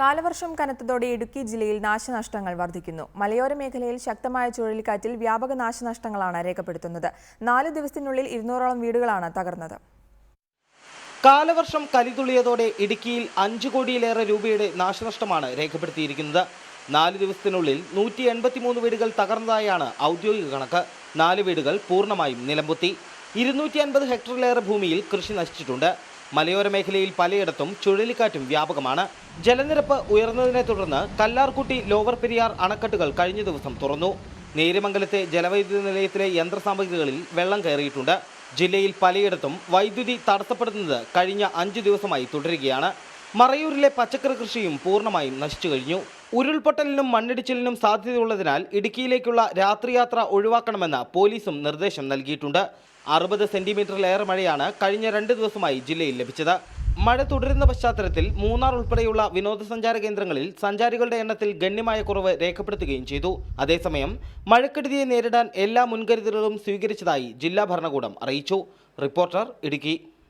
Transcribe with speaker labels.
Speaker 1: കാലവർഷം കനത്തതോടെ ഇടുക്കി ജില്ലയിൽ നാശനഷ്ടങ്ങൾ വർദ്ധിക്കുന്നു. മലയോര മേഖലയിൽ ശക്തമായ ചുഴലിക്കാറ്റിൽ വ്യാപക നാശനഷ്ടങ്ങളാണ് രേഖപ്പെടുത്തുന്നത്. നാല് ദിവസത്തിനുള്ളിൽ ഇരുന്നൂറോളം വീടുകളാണ് തകർന്നത്.
Speaker 2: കാലവർഷം കലിതുള്ളിയതോടെ ഇടുക്കിയിൽ അഞ്ചു കോടിയിലേറെ രൂപയുടെ നാശനഷ്ടമാണ് രേഖപ്പെടുത്തിയിരിക്കുന്നത്. നാല് ദിവസത്തിനുള്ളിൽ നൂറ്റി എൺപത്തിമൂന്ന് വീടുകൾ തകർന്നതായാണ് ഔദ്യോഗിക കണക്ക്. നാല് വീടുകൾ പൂർണമായും നിലംപൊത്തി. ഇരുന്നൂറ്റി അൻപത് ഹെക്ടറിലേറെ ഭൂമിയിൽ കൃഷി നശിച്ചിട്ടുണ്ട്. മലയോര മേഖലയിൽ പലയിടത്തും ചുഴലിക്കാറ്റും വ്യാപകമാണ്. ജലനിരപ്പ് ഉയർന്നതിനെ തുടർന്ന് കല്ലാർകുട്ടി ലോവർ പെരിയാർ അണക്കെട്ടുകൾ കഴിഞ്ഞ ദിവസം തുറന്നു. നേര്യമംഗലത്തെ ജലവൈദ്യുത നിലയത്തിലെ യന്ത്രസാമഗ്രികളിൽ വെള്ളം കയറിയിട്ടുണ്ട്. ജില്ലയിൽ പലയിടത്തും വൈദ്യുതി തടസ്സപ്പെടുന്നത് കഴിഞ്ഞ അഞ്ചു ദിവസമായി തുടരുകയാണ്. മറയൂരിലെ പച്ചക്കറി കൃഷിയും പൂർണമായും നശിച്ചു കഴിഞ്ഞു. ഉരുൾപൊട്ടലിനും മണ്ണിടിച്ചിലിനും സാധ്യതയുള്ളതിനാൽ ഇടുക്കിയിലേക്കുള്ള രാത്രിയാത്ര ഒഴിവാക്കണമെന്ന് പോലീസും നിർദ്ദേശം നൽകിയിട്ടുണ്ട്. അറുപത് സെന്റിമീറ്ററിലേറെ മഴയാണ് കഴിഞ്ഞ രണ്ട് ദിവസമായി ജില്ലയിൽ ലഭിച്ചത്. മഴ തുടരുന്ന പശ്ചാത്തലത്തിൽ മൂന്നാർ ഉൾപ്പെടെയുള്ള വിനോദസഞ്ചാര കേന്ദ്രങ്ങളിൽ സഞ്ചാരികളുടെ എണ്ണത്തിൽ ഗണ്യമായ കുറവ് രേഖപ്പെടുത്തുകയും ചെയ്തു. അതേസമയം മഴക്കെടുതിയെ നേരിടാൻ എല്ലാ മുൻകരുതലുകളും സ്വീകരിച്ചതായി ജില്ലാ ഭരണകൂടം അറിയിച്ചു. റിപ്പോർട്ടർ ഇടുക്കി.